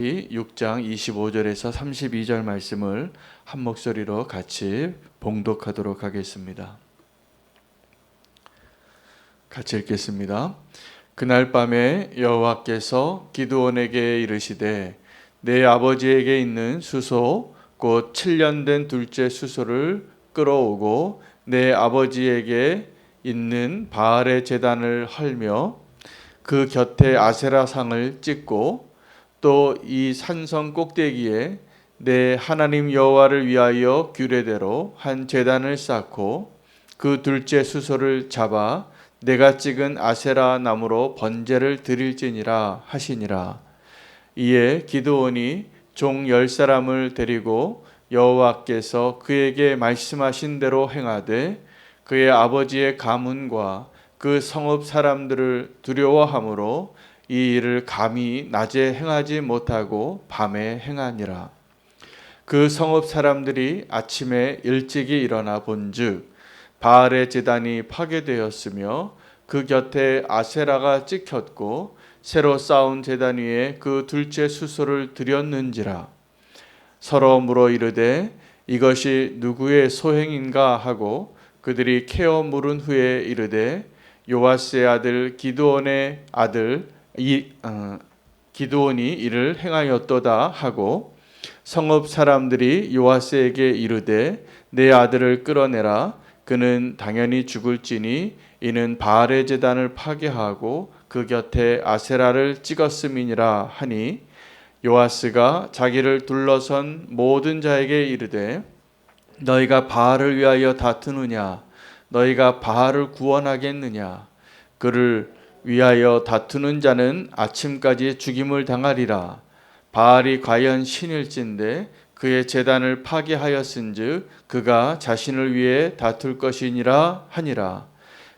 6장 25절에서 32절 말씀을 한 목소리로 같이 봉독하도록 하겠습니다. 같이 읽겠습니다. 그날 밤에 여호와께서 기드온에게 이르시되 내 아버지에게 있는 수소 곧 7년 된 둘째 수소를 끌어오고 내 아버지에게 있는 바알의 제단을 헐며 그 곁에 아세라 상을 찍고 또 이 산성 꼭대기에 내 하나님 여호와를 위하여 규례대로 한 제단을 쌓고 그 둘째 수소를 잡아 내가 찍은 아세라 나무로 번제를 드릴지니라 하시니라. 이에 기드온이 종 열 사람을 데리고 여호와께서 그에게 말씀하신 대로 행하되 그의 아버지의 가문과 그 성읍 사람들을 두려워함으로 이 일을 감히 낮에 행하지 못하고 밤에 행하니라. 그 성읍 사람들이 아침에 일찍이 일어나 본즉 바알의 제단이 파괴되었으며 그 곁에 아세라가 찍혔고 새로 쌓은 제단 위에 그 둘째 수소를 드렸는지라 서로 물어 이르되 이것이 누구의 소행인가 하고 그들이 캐어 물은 후에 이르되 요아스의 아들 기드온의 아들 이 어, 기드온이 이를 행하였도다 하고 성읍 사람들이 요아스에게 이르되 내 아들을 끌어내라. 그는 당연히 죽을지니 이는 바알의 제단을 파괴하고 그 곁에 아세라를 찍었음이니라 하니 요아스가 자기를 둘러선 모든 자에게 이르되 너희가 바알을 위하여 다투느냐? 너희가 바알을 구원하겠느냐? 그를 위하여 다투는 자는 아침까지 죽임을 당하리라 바알이 과연 신일진데 그의 재단을 파괴하였은즉 그가 자신을 위해 다툴 것이니라 하니라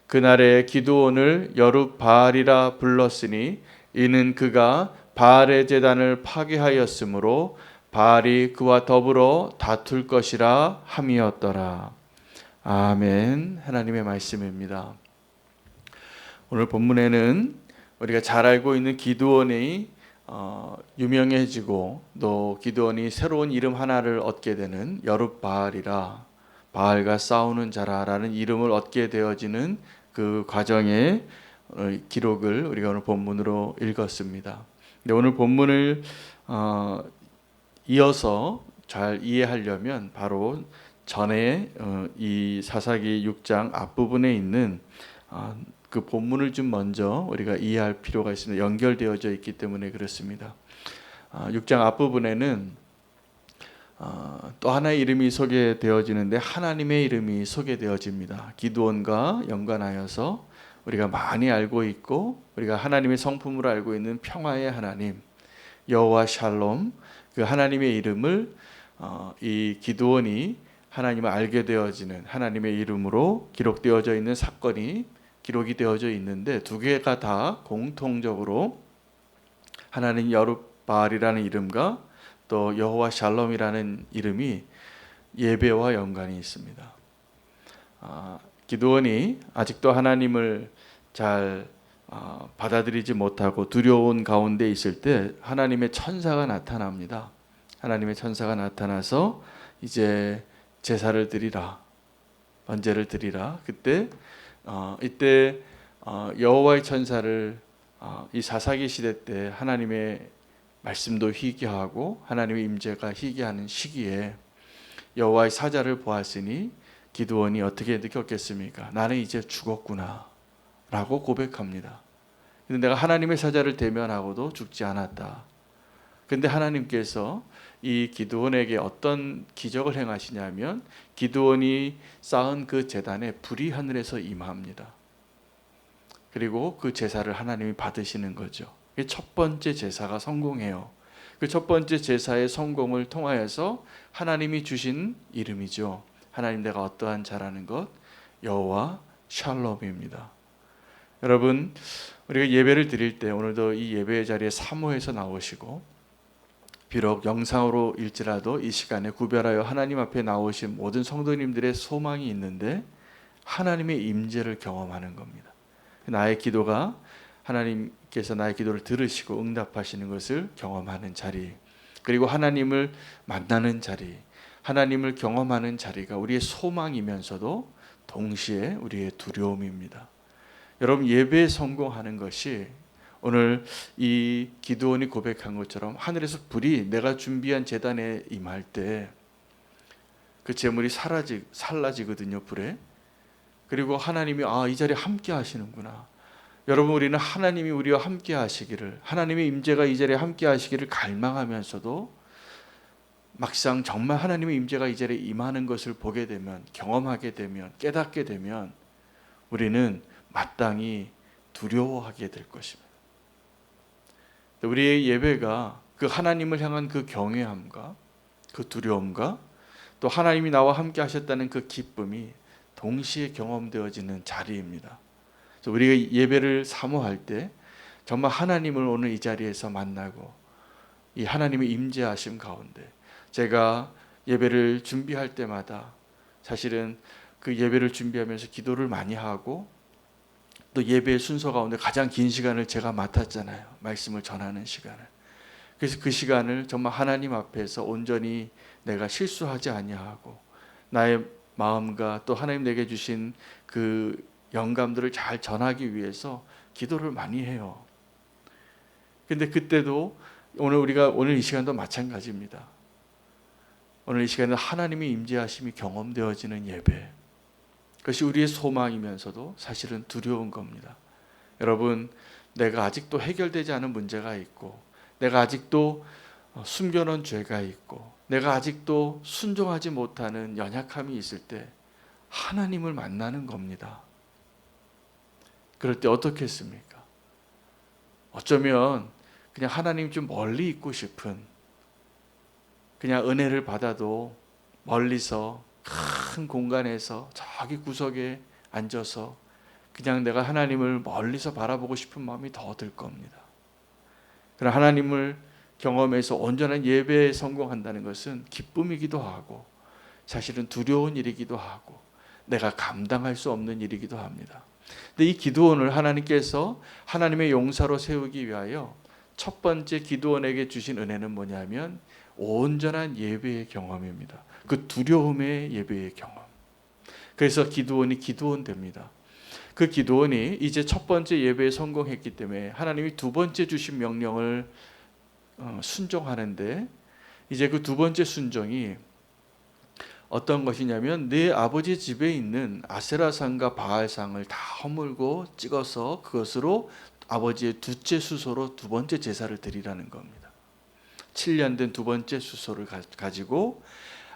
그날에 기도원을 여룹 바알이라 불렀으니 이는 그가 바알의 재단을 파괴하였으므로 바알이 그와 더불어 다툴 것이라 함이었더라. 아멘. 하나님의 말씀입니다. 오늘 본문에는 우리가 잘 알고 있는 기드온이 어, 유명해지고 또 기드온이 새로운 이름 하나를 얻게 되는 여룻바알이라 바알과 싸우는 자라라는 이름을 얻게 되어지는 그 과정의 어, 기록을 우리가 오늘 본문으로 읽었습니다. 근데 오늘 본문을 어, 이어서 잘 이해하려면 바로 전에 어, 이 사사기 6장 앞부분에 있는 어, 그 본문을 좀 먼저 우리가 이해할 필요가 있습니다. 연결되어져 있기 때문에 그렇습니다. 어, 6장 앞부분에는 어, 또 하나의 이름이 소개되어지는데 하나님의 이름이 소개되어집니다. 기드온과 연관하여서 우리가 많이 알고 있고 우리가 하나님의 성품으로 알고 있는 평화의 하나님 여호와 샬롬 그 하나님의 이름을 어, 이 기드온이 하나님을 알게 되어지는 하나님의 이름으로 기록되어져 있는 사건이 기록이 되어져 있는데 두 개가 다 공통적으로 하나님 여룻바알이라는 이름과 또 여호와 샬롬이라는 이름이 예배와 연관이 있습니다. 아, 기도원이 아직도 하나님을 잘 아, 받아들이지 못하고 두려운 가운데 있을 때 하나님의 천사가 나타납니다. 하나님의 천사가 나타나서 이제 제사를 드리라, 번제를 드리라. 그때 어, 이때 어, 여호와의 천사를 어, 이 사사기 시대 때 하나님의 말씀도 희귀하고 하나님의 임재가 희귀하는 시기에 여호와의 사자를 보았으니 기드원이 어떻게 느꼈겠습니까? 나는 이제 죽었구나라고 고백합니다. 근데 내가 하나님의 사자를 대면하고도 죽지 않았다. 근데 하나님께서 이 기드온에게 어떤 기적을 행하시냐면 기드온이 쌓은 그 제단에 불이 하늘에서 임합니다. 그리고 그 제사를 하나님이 받으시는 거죠. 첫 번째 제사가 성공해요. 그 첫 번째 제사의 성공을 통하여서 하나님이 주신 이름이죠. 하나님 내가 어떠한 자라는 것 여호와 샬롬입니다. 여러분 우리가 예배를 드릴 때 오늘도 이 예배의 자리에 사모해서 나오시고 비록 영상으로 일지라도 이 시간에 구별하여 하나님 앞에 나오신 모든 성도님들의 소망이 있는데 하나님의 임재를 경험하는 겁니다. 나의 기도가 하나님께서 나의 기도를 들으시고 응답하시는 것을 경험하는 자리 그리고 하나님을 만나는 자리 하나님을 경험하는 자리가 우리의 소망이면서도 동시에 우리의 두려움입니다. 여러분 예배에 성공하는 것이 오늘 이 기도원이 고백한 것처럼 하늘에서 불이 내가 준비한 재단에 임할 때 그 재물이 사라지 살라지거든요 불에 그리고 하나님이 아 이 자리에 함께 하시는구나 여러분 우리는 하나님이 우리와 함께 하시기를 하나님의 임재가 이 자리에 함께 하시기를 갈망하면서도 막상 정말 하나님의 임재가 이 자리에 임하는 것을 보게 되면 경험하게 되면 깨닫게 되면 우리는 마땅히 두려워하게 될 것입니다. 우리의 예배가 그 하나님을 향한 그 경외함과 그 두려움과 또 하나님이 나와 함께 하셨다는 그 기쁨이 동시에 경험되어지는 자리입니다. 우리가 예배를 사모할 때 정말 하나님을 오늘 이 자리에서 만나고 이 하나님의 임재하심 가운데 제가 예배를 준비할 때마다 사실은 그 예배를 준비하면서 기도를 많이 하고 또 예배의 순서 가운데 가장 긴 시간을 제가 맡았잖아요. 말씀을 전하는 시간을. 그래서 그 시간을 정말 하나님 앞에서 온전히 내가 실수하지 아니하고 나의 마음과 또 하나님 내게 주신 그 영감들을 잘 전하기 위해서 기도를 많이 해요. 근데 그때도 오늘 우리가 오늘 이 시간도 마찬가지입니다. 오늘 이 시간은 하나님의 임재하심이 경험되어지는 예배. 그것이 우리의 소망이면서도 사실은 두려운 겁니다. 여러분, 내가 아직도 해결되지 않은 문제가 있고, 내가 아직도 어, 숨겨놓은 죄가 있고, 내가 아직도 순종하지 못하는 연약함이 있을 때 하나님을 만나는 겁니다. 그럴 때 어떻게 했습니까? 어쩌면 그냥 하나님 좀 멀리 있고 싶은 그냥 은혜를 받아도 멀리서 큰 공간에서 저기 구석에 앉아서 그냥 내가 하나님을 멀리서 바라보고 싶은 마음이 더 들 겁니다. 그러나 하나님을 경험해서 온전한 예배에 성공한다는 것은 기쁨이기도 하고 사실은 두려운 일이기도 하고 내가 감당할 수 없는 일이기도 합니다. 근데 이 기도원을 하나님께서 하나님의 용사로 세우기 위하여 첫 번째 기도원에게 주신 은혜는 뭐냐면 온전한 예배의 경험입니다. 그 두려움의 예배의 경험. 그래서 기도원이 기도원 됩니다. 그 기도원이 이제 첫 번째 예배에 성공했기 때문에 하나님이 두 번째 주신 명령을 어, 순종하는데 이제 그 두 번째 순종이 어떤 것이냐면 내 아버지 집에 있는 아세라상과 바알상을 다 허물고 찍어서 그것으로 아버지의 두째 수소로 두 번째 제사를 드리라는 겁니다. 7년 된 두 번째 수소를 가지고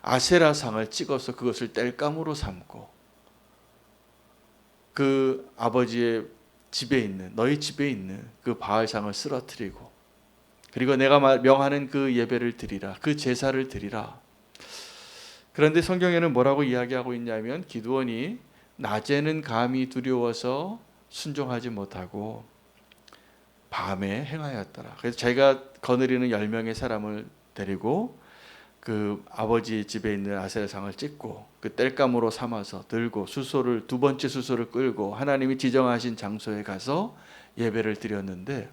아세라상을 찍어서 그것을 땔감으로 삼고 그 아버지의 집에 있는 너희 집에 있는 그 바알상을 쓰러뜨리고 그리고 내가 명하는 그 예배를 드리라 그 제사를 드리라. 그런데 성경에는 뭐라고 이야기하고 있냐면 기드원이 낮에는 감히 두려워서 순종하지 못하고 밤에 행하였더라. 그래서 자기가 거느리는 열 명의 사람을 데리고 그 아버지 집에 있는 아세라상을 찍고 그 땔감으로 삼아서 들고 수소를 두 번째 수소를 끌고 하나님이 지정하신 장소에 가서 예배를 드렸는데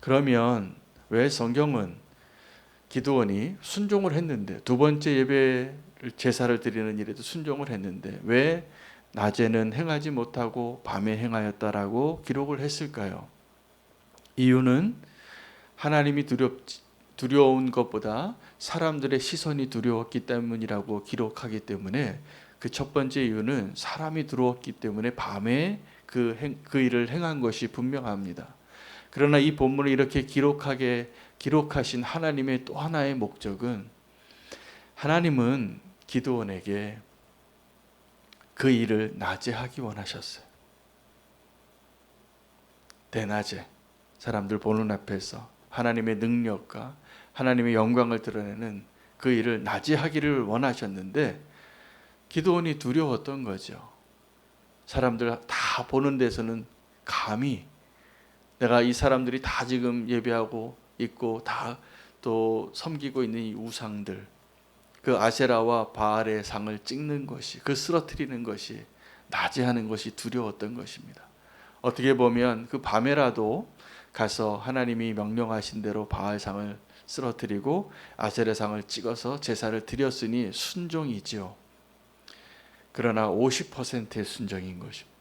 그러면 왜 성경은 기도원이 순종을 했는데 두 번째 예배 제사를 드리는 일에도 순종을 했는데 왜 낮에는 행하지 못하고 밤에 행하였다라고 기록을 했을까요? 이유는 하나님이 두렵 두려운 것보다 사람들의 시선이 두려웠기 때문이라고 기록하기 때문에 그 첫 번째 이유는 사람이 두려웠기 때문에 밤에 그, 행, 그 일을 행한 것이 분명합니다. 그러나 이 본문을 이렇게 기록하게 기록하신 하나님의 또 하나의 목적은 하나님은 기도원에게 그 일을 낮에 하기 원하셨어요. 대낮에 사람들 보는 앞에서 하나님의 능력과 하나님의 영광을 드러내는 그 일을 낮에 하기를 원하셨는데 기도원이 두려웠던 거죠. 사람들 다 보는 데서는 감히 내가 이 사람들이 다 지금 예배하고 있고 다 또 섬기고 있는 이 우상들 그 아세라와 바알의 상을 찍는 것이 그 쓰러뜨리는 것이 낮에 하는 것이 두려웠던 것입니다. 어떻게 보면 그 밤에라도 가서 하나님이 명령하신 대로 바알상을 쓰러뜨리고 아세레상을 찍어서 제사를 드렸으니 순종이지요. 그러나 50%의 순종인 것입니다.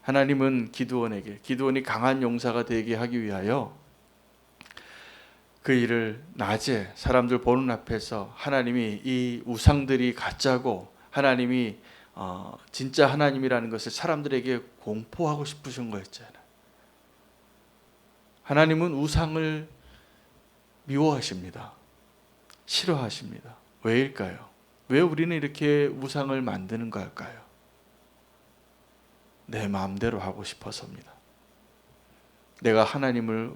하나님은 기드온에게 기드온이 강한 용사가 되게 하기 위하여 그 일을 낮에 사람들 보는 앞에서 하나님이 이 우상들이 가짜고 하나님이 어, 진짜 하나님이라는 것을 사람들에게 공포하고 싶으신 거였잖아요. 하나님은 우상을 미워하십니다. 싫어하십니다. 왜일까요? 왜 우리는 이렇게 우상을 만드는 걸까요? 내 마음대로 하고 싶어서입니다. 내가 하나님을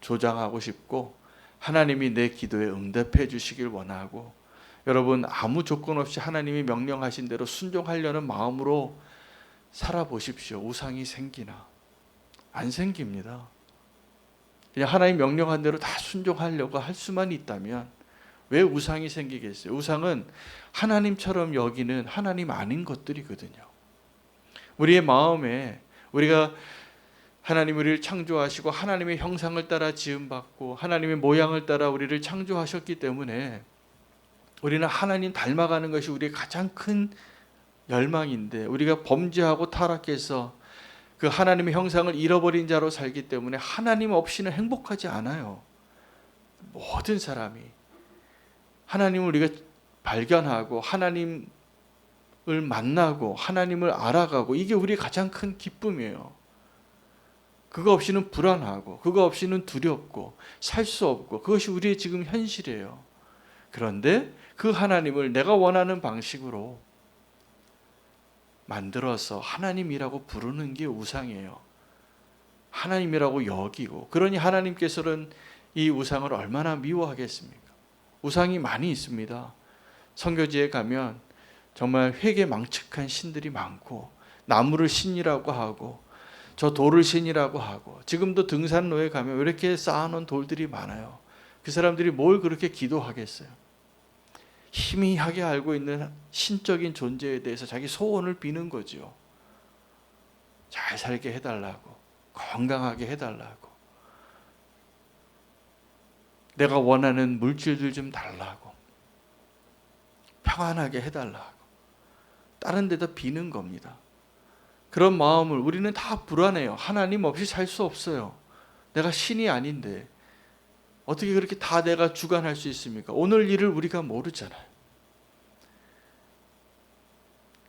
조장하고 싶고 하나님이 내 기도에 응답해 주시길 원하고 여러분 아무 조건 없이 하나님이 명령하신 대로 순종하려는 마음으로 살아보십시오. 우상이 생기나 안 생깁니다. 그냥 하나님 명령한 대로 다 순종하려고 할 수만 있다면 왜 우상이 생기겠어요? 우상은 하나님처럼 여기는 하나님 아닌 것들이거든요. 우리의 마음에 우리가 하나님 우리를 창조하시고 하나님의 형상을 따라 지음 받고 하나님의 모양을 따라 우리를 창조하셨기 때문에 우리는 하나님 닮아가는 것이 우리의 가장 큰 열망인데 우리가 범죄하고 타락해서 그 하나님의 형상을 잃어버린 자로 살기 때문에 하나님 없이는 행복하지 않아요. 모든 사람이 하나님을 우리가 발견하고 하나님을 만나고 하나님을 알아가고 이게 우리의 가장 큰 기쁨이에요. 그거 없이는 불안하고 그거 없이는 두렵고 살 수 없고 그것이 우리의 지금 현실이에요. 그런데 그 하나님을 내가 원하는 방식으로 만들어서 하나님이라고 부르는 게 우상이에요. 하나님이라고 여기고 그러니 하나님께서는 이 우상을 얼마나 미워하겠습니까? 우상이 많이 있습니다. 성교지에 가면 정말 회개 망측한 신들이 많고 나무를 신이라고 하고 저 돌을 신이라고 하고 지금도 등산로에 가면 왜 이렇게 쌓아놓은 돌들이 많아요. 그 사람들이 뭘 그렇게 기도하겠어요? 희미하게 알고 있는 신적인 존재에 대해서 자기 소원을 비는 거죠. 잘 살게 해달라고, 건강하게 해달라고, 내가 원하는 물질들 좀 달라고, 평안하게 해달라고, 다른 데다 비는 겁니다. 그런 마음을 우리는 다 불안해요. 하나님 없이 살 수 없어요. 내가 신이 아닌데 어떻게 그렇게 다 내가 주관할 수 있습니까? 오늘 일을 우리가 모르잖아요.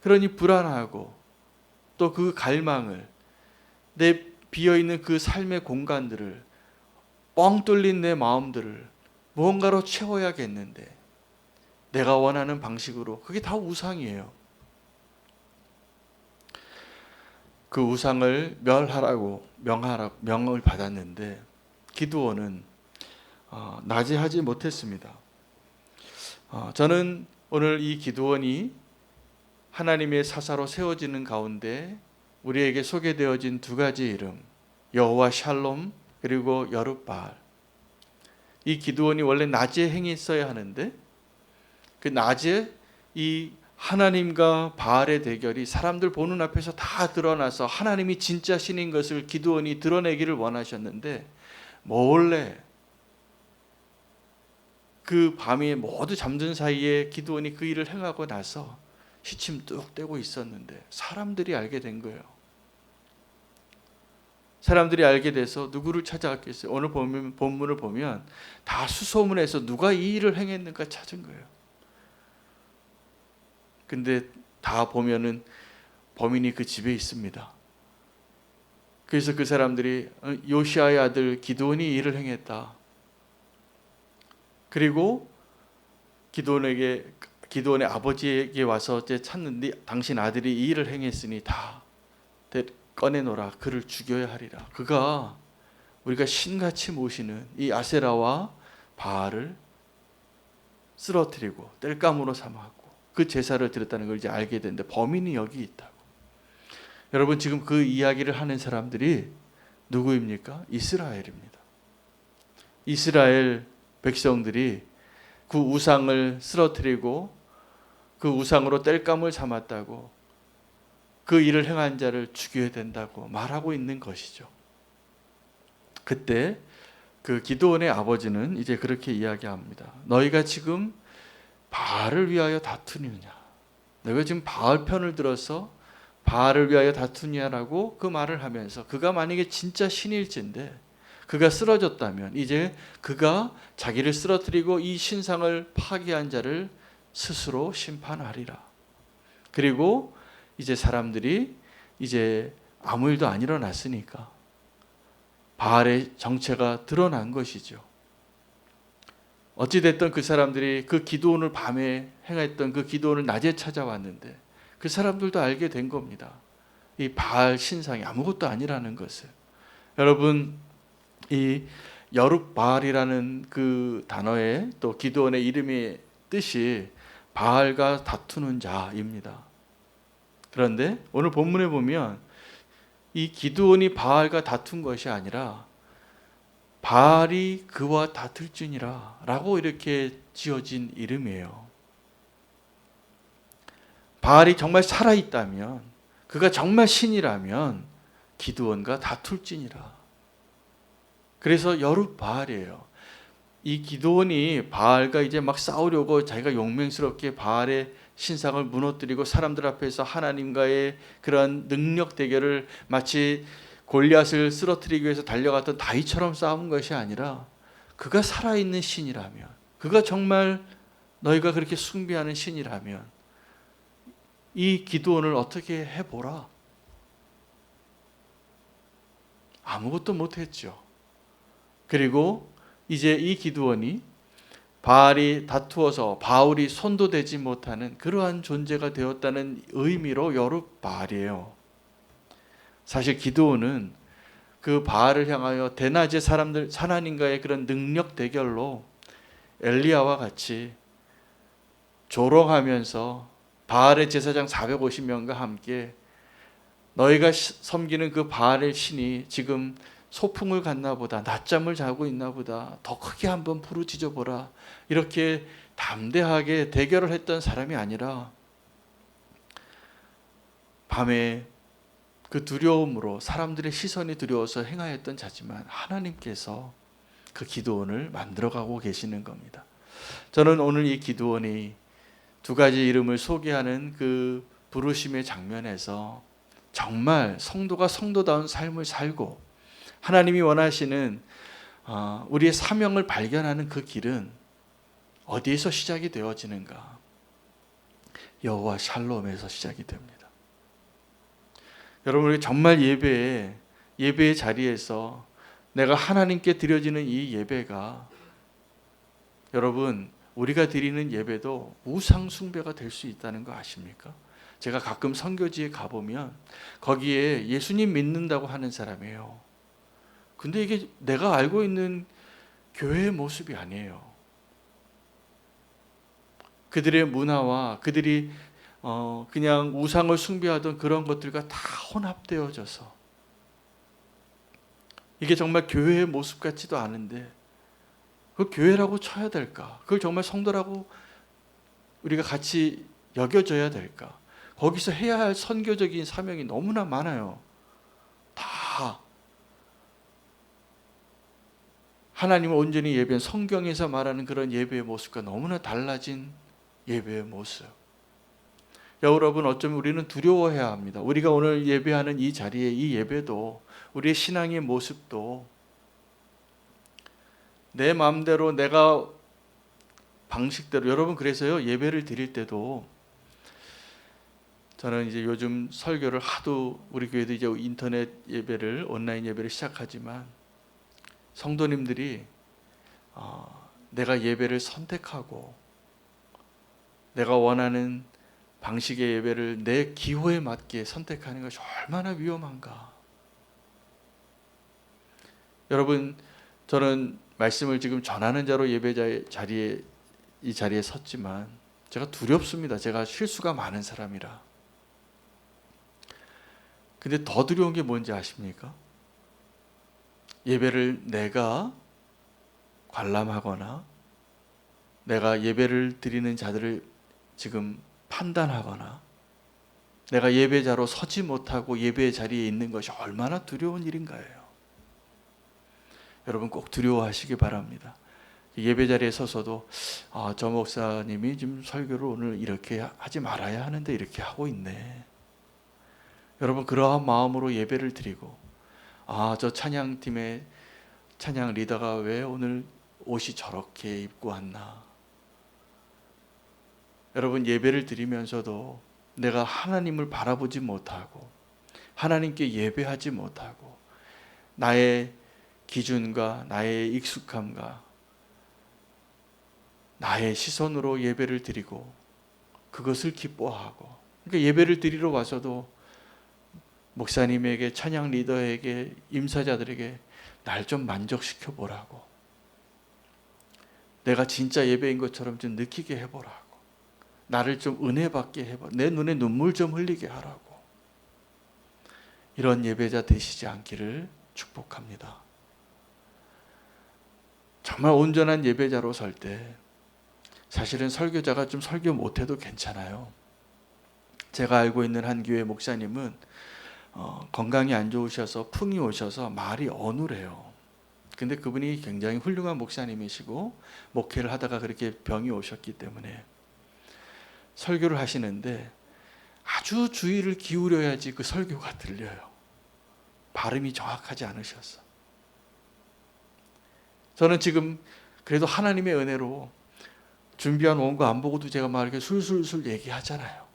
그러니 불안하고 또 그 갈망을 내 비어 있는 그 삶의 공간들을 뻥 뚫린 내 마음들을 무언가로 채워야겠는데 내가 원하는 방식으로 그게 다 우상이에요. 그 우상을 멸하라고 명하라 명을 받았는데 어, 낮에 하지 못했습니다. 어, 저는 오늘 이 기드온이 하나님의 사사로 세워지는 가운데 우리에게 소개되어진 두 가지 이름 여호와 샬롬 그리고 여룻바알 이 기드온이 원래 낮에 행했어야 하는데 그 낮에 이 하나님과 바알의 대결이 사람들 보는 앞에서 다 드러나서 하나님이 진짜 신인 것을 기드온이 드러내기를 원하셨는데 몰래 그 밤에 모두 잠든 사이에 기드온이 그 일을 행하고 나서 시침 뚝 떼고 있었는데 사람들이 알게 된 거예요. 사람들이 알게 돼서 누구를 찾아갔겠어요? 오늘 보면 본문을 보면 다 수소문해서 누가 이 일을 행했는가 찾은 거예요. 근데 다 보면은 범인이 그 집에 있습니다. 그래서 그 사람들이 어, 요시아의 아들 기도원이 일을 행했다. 그리고 기도원에게 기도원의 아버지에게 와서 찾는데 당신 아들이 이 일을 행했으니 다 꺼내노라 그를 죽여야 하리라. 그가 우리가 신같이 모시는 이 아세라와 바알을 쓰러뜨리고 뗄감으로 삼았고 그 제사를 드렸다는 걸 이제 알게 되는데 범인이 여기 있다고. 여러분 지금 그 이야기를 하는 사람들이 누구입니까? 이스라엘입니다. 이스라엘 백성들이 그 우상을 쓰러뜨리고 그 우상으로 뗄감을 삼았다고 그 일을 행한 자를 죽여야 된다고 말하고 있는 것이죠. 그때 그 기도원의 아버지는 이제 그렇게 이야기합니다. 너희가 지금 바알을 위하여 다투느냐? 너희가 지금 바알 편을 들어서 바알을 위하여 다투냐라고 그 말을 하면서 그가 만약에 진짜 신일진데 그가 쓰러졌다면 이제 그가 자기를 쓰러뜨리고 이 신상을 파괴한 자를 스스로 심판하리라. 그리고 이제 사람들이 이제 아무 일도 안 일어났으니까 바알의 정체가 드러난 것이죠. 어찌 됐든 그 사람들이 그 기도원을 밤에 행했던 그 기도원을 낮에 찾아왔는데 그 사람들도 알게 된 겁니다. 이 바알 신상이 아무것도 아니라는 것을. 여러분 이 여룹 바알이라는 그 단어의 또 기도원의 이름의 뜻이 바알과 다투는 자입니다. 그런데 오늘 본문에 보면 이 기드온이 바알과 다툰 것이 아니라 바알이 그와 다툴지니라라고 이렇게 지어진 이름이에요. 바알이 정말 살아 있다면 그가 정말 신이라면 기드온과 다툴지니라. 그래서 여룻 바알이에요. 이 기도원이 바알과 이제 막 싸우려고 자기가 용맹스럽게 바알의 신상을 무너뜨리고 사람들 앞에서 하나님과의 그런 능력 대결을 마치 골리앗을 쓰러뜨리기 위해서 달려갔던 다윗처럼 싸운 것이 아니라 그가 살아있는 신이라면 그가 정말 너희가 그렇게 숭배하는 신이라면 이 기도원을 어떻게 해보라 아무것도 못했죠. 그리고 이제 이 기도원이 바알이 다투어서 바울이 손도 대지 못하는 그러한 존재가 되었다는 의미로 여룹 바알이에요. 사실 기도원은 그 바알을 향하여 대낮에 사람들 하나님과의 그런 능력 대결로 엘리야와 같이 조롱하면서 바알의 제사장 450명과 함께 너희가 섬기는 그 바알의 신이 지금 소풍을 갔나 보다 낮잠을 자고 있나 보다 더 크게 한번 부르짖어 보라 이렇게 담대하게 대결을 했던 사람이 아니라 밤에 그 두려움으로 사람들의 시선이 두려워서 행하였던 자지만 하나님께서 그 기도원을 만들어가고 계시는 겁니다. 저는 오늘 이 기도원이 두 가지 이름을 소개하는 그 부르심의 장면에서 정말 성도가 성도다운 삶을 살고 하나님이 원하시는 어, 우리의 사명을 발견하는 그 길은 어디에서 시작이 되어지는가? 여호와 샬롬에서 시작이 됩니다. 여러분 우리 정말 예배에 예배의 자리에서 내가 하나님께 드려지는 이 예배가 여러분 우리가 드리는 예배도 우상 숭배가 될 수 있다는 거 아십니까? 제가 가끔 선교지에 가보면 거기에 예수님 믿는다고 하는 사람이에요. 근데 이게 내가 알고 있는 교회의 모습이 아니에요. 그들의 문화와 그들이 어 그냥 우상을 숭배하던 그런 것들과 다 혼합되어져서 이게 정말 교회의 모습 같지도 않은데 그 교회라고 쳐야 될까? 그걸 정말 성도라고 우리가 같이 여겨져야 될까? 거기서 해야 할 선교적인 사명이 너무나 많아요. 다 하나님을 온전히 예배한 성경에서 말하는 그런 예배의 모습과 너무나 달라진 예배의 모습. 여러분 어쩌면 우리는 두려워해야 합니다. 우리가 오늘 예배하는 이 자리에 이 예배도 우리의 신앙의 모습도 내 마음대로 내가 방식대로 여러분 그래서요 예배를 드릴 때도 저는 이제 요즘 설교를 하도 우리 교회도 이제 인터넷 예배를 온라인 예배를 시작하지만 성도님들이 어, 내가 예배를 선택하고 내가 원하는 방식의 예배를 내 기호에 맞게 선택하는 것이 얼마나 위험한가. 여러분, 저는 말씀을 지금 전하는 자로 예배 자리에 이 자리에 섰지만 제가 두렵습니다. 제가 실수가 많은 사람이라. 근데 더 두려운 게 뭔지 아십니까? 예배를 내가 관람하거나 내가 예배를 드리는 자들을 지금 판단하거나 내가 예배자로 서지 못하고 예배의 자리에 있는 것이 얼마나 두려운 일인가요? 여러분 꼭 두려워하시기 바랍니다. 예배 자리에 서서도 아, 저 목사님이 지금 설교를 오늘 이렇게 하지 말아야 하는데 이렇게 하고 있네. 여러분 그러한 마음으로 예배를 드리고 아, 저 찬양팀의 찬양 리더가 왜 오늘 옷이 저렇게 입고 왔나? 여러분 예배를 드리면서도 내가 하나님을 바라보지 못하고 하나님께 예배하지 못하고 나의 기준과 나의 익숙함과 나의 시선으로 예배를 드리고 그것을 기뻐하고 그러니까 예배를 드리러 와서도 목사님에게 찬양 리더에게 임사자들에게 날 좀 만족시켜 보라고 내가 진짜 예배인 것처럼 좀 느끼게 해보라고 나를 좀 은혜 받게 해봐 내 눈에 눈물 좀 흘리게 하라고 이런 예배자 되시지 않기를 축복합니다. 정말 온전한 예배자로 설 때 사실은 설교자가 좀 설교 못해도 괜찮아요. 제가 알고 있는 한 교회 목사님은 어, 건강이 안 좋으셔서 풍이 오셔서 말이 어눌해요. 근데 그분이 굉장히 훌륭한 목사님이시고 목회를 하다가 그렇게 병이 오셨기 때문에 설교를 하시는데 아주 주의를 기울여야지 그 설교가 들려요. 발음이 정확하지 않으셔서. 저는 지금 그래도 하나님의 은혜로 준비한 원고 안 보고도 제가 막 이렇게 술술술 얘기하잖아요.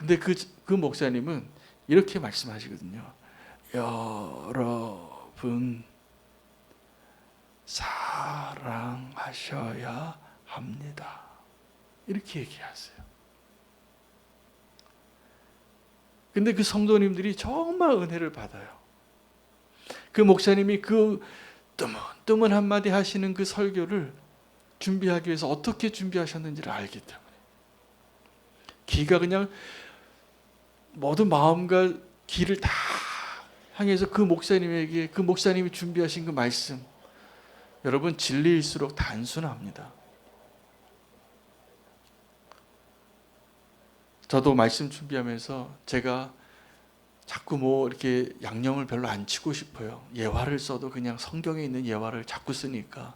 근데 그, 그 목사님은 이렇게 말씀하시거든요. 여러분, 사랑하셔야 합니다. 이렇게 얘기하세요. 근데 그 성도님들이 정말 은혜를 받아요. 그 목사님이 그 뜨문뜨문 한마디 하시는 그 설교를 준비하기 위해서 어떻게 준비하셨는지를 알기 때문에 기가 그냥 모든 마음과 길을 다 향해서 그 목사님에게 그 목사님이 준비하신 그 말씀 여러분 진리일수록 단순합니다. 저도 말씀 준비하면서 제가 자꾸 뭐 이렇게 양념을 별로 안 치고 싶어요. 예화를 써도 그냥 성경에 있는 예화를 자꾸 쓰니까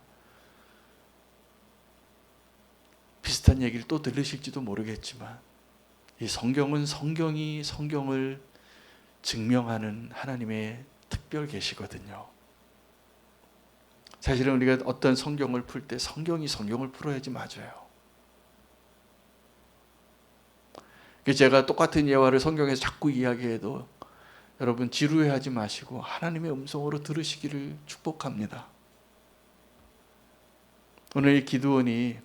비슷한 얘기를 또 들으실지도 모르겠지만 이 성경은 성경이 성경을 증명하는 하나님의 특별 계시거든요. 사실은 우리가 어떤 성경을 풀 때 성경이 성경을 풀어야지 맞아요. 제가 똑같은 예화를 성경에서 자꾸 이야기해도 여러분 지루해하지 마시고 하나님의 음성으로 들으시기를 축복합니다. 오늘 이 기도원이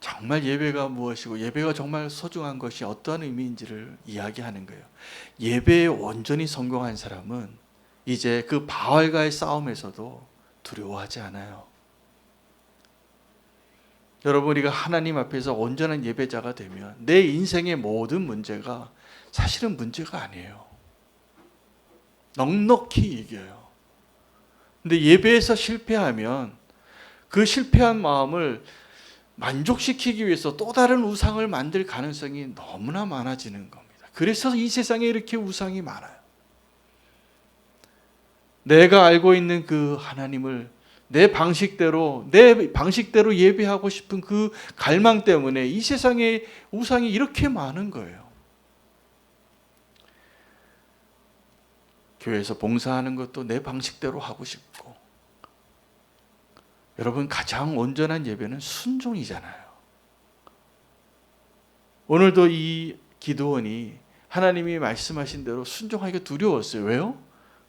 정말 예배가 무엇이고 예배가 정말 소중한 것이 어떠한 의미인지를 이야기하는 거예요. 예배에 온전히 성공한 사람은 이제 그 바알과의 싸움에서도 두려워하지 않아요. 여러분 우리가 하나님 앞에서 온전한 예배자가 되면 내 인생의 모든 문제가 사실은 문제가 아니에요. 넉넉히 이겨요. 근데 예배에서 실패하면 그 실패한 마음을 만족시키기 위해서 또 다른 우상을 만들 가능성이 너무나 많아지는 겁니다. 그래서 이 세상에 이렇게 우상이 많아요. 내가 알고 있는 그 하나님을 내 방식대로 내 방식대로 예배하고 싶은 그 갈망 때문에 이 세상에 우상이 이렇게 많은 거예요. 교회에서 봉사하는 것도 내 방식대로 하고 싶고 여러분 가장 온전한 예배는 순종이잖아요. 오늘도 이 기도원이 하나님이 말씀하신 대로 순종하기가 두려웠어요. 왜요?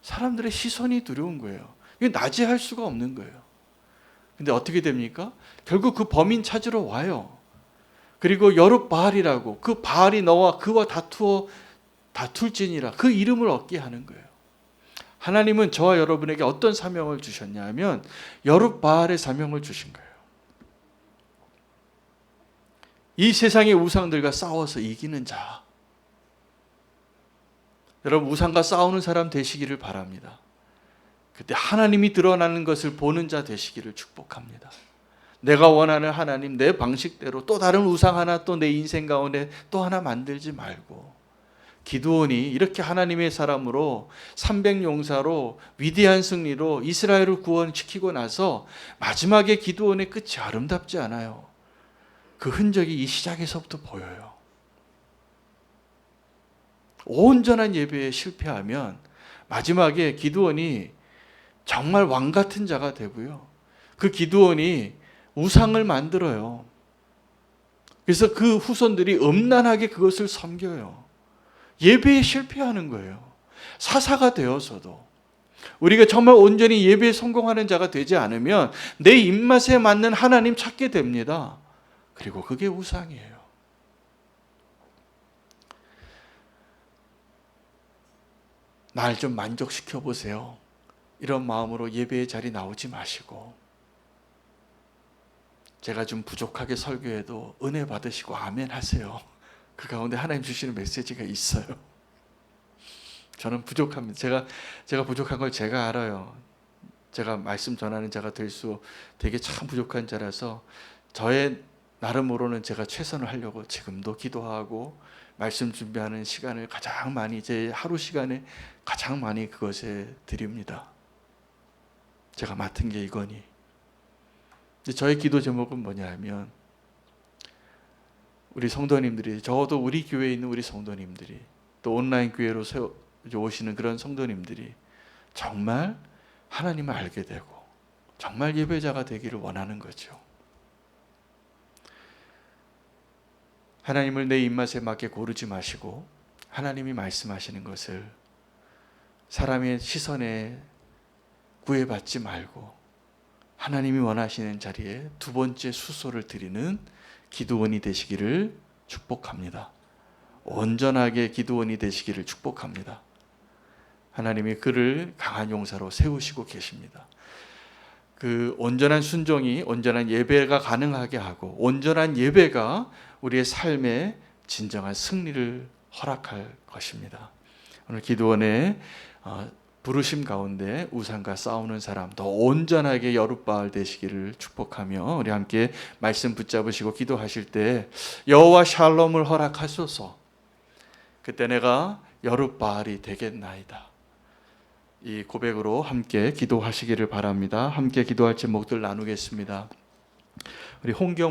사람들의 시선이 두려운 거예요. 이게 낮에 할 수가 없는 거예요. 근데 어떻게 됩니까? 결국 그 범인 찾으러 와요. 그리고 여룹 바알이라고 그 바알이 너와 그와 다투어 다툴지니라 그 이름을 얻게 하는 거예요. 하나님은 저와 여러분에게 어떤 사명을 주셨냐면 여룹 바알의 사명을 주신 거예요. 이 세상의 우상들과 싸워서 이기는 자. 여러분 우상과 싸우는 사람 되시기를 바랍니다. 그때 하나님이 드러나는 것을 보는 자 되시기를 축복합니다. 내가 원하는 하나님 내 방식대로 또 다른 우상 하나 또 내 인생 가운데 또 하나 만들지 말고 기드온이 이렇게 하나님의 사람으로 300용사로 위대한 승리로 이스라엘을 구원시키고 나서 마지막에 기드온의 끝이 아름답지 않아요. 그 흔적이 이 시작에서부터 보여요. 온전한 예배에 실패하면 마지막에 기드온이 정말 왕 같은 자가 되고요. 그 기드온이 우상을 만들어요. 그래서 그 후손들이 음란하게 그것을 섬겨요. 예배에 실패하는 거예요. 사사가 되어서도. 우리가 정말 온전히 예배에 성공하는 자가 되지 않으면 내 입맛에 맞는 하나님 찾게 됩니다. 그리고 그게 우상이에요. 날 좀 만족시켜 보세요. 이런 마음으로 예배의 자리 나오지 마시고 제가 좀 부족하게 설교해도 은혜 받으시고 아멘 하세요. 그 가운데 하나님 주시는 메시지가 있어요. 저는 부족합니다. 제가 제가 부족한 걸 제가 알아요. 제가 말씀 전하는 자가 될 수 되게 참 부족한 자라서 저의 나름으로는 제가 최선을 하려고 지금도 기도하고 말씀 준비하는 시간을 가장 많이 제 하루 시간에 가장 많이 그것에 드립니다. 제가 맡은 게 이거니. 저의 기도 제목은 뭐냐 하면 우리 성도님들이 적어도 우리 교회에 있는 우리 성도님들이 또 온라인 교회로 세워 오시는 그런 성도님들이 정말 하나님을 알게 되고 정말 예배자가 되기를 원하는 거죠. 하나님을 내 입맛에 맞게 고르지 마시고 하나님이 말씀하시는 것을 사람의 시선에 구애받지 말고 하나님이 원하시는 자리에 두 번째 수소를 드리는 기도원이 되시기를 축복합니다. 온전하게 기도원이 되시기를 축복합니다. 하나님이 그를 강한 용사로 세우시고 계십니다. 그 온전한 순종이 온전한 예배가 가능하게 하고 온전한 예배가 우리의 삶에 진정한 승리를 허락할 것입니다. 오늘 기도원의 어, 부르심 가운데 우상과 싸우는 사람 더 온전하게 여룻바알 되시기를 축복하며 우리 함께 말씀 붙잡으시고 기도하실 때 여호와 샬롬을 허락하소서. 그때 내가 여룻바알이 되겠나이다. 이 고백으로 함께 기도하시기를 바랍니다. 함께 기도할 제목들 나누겠습니다. 우리 홍경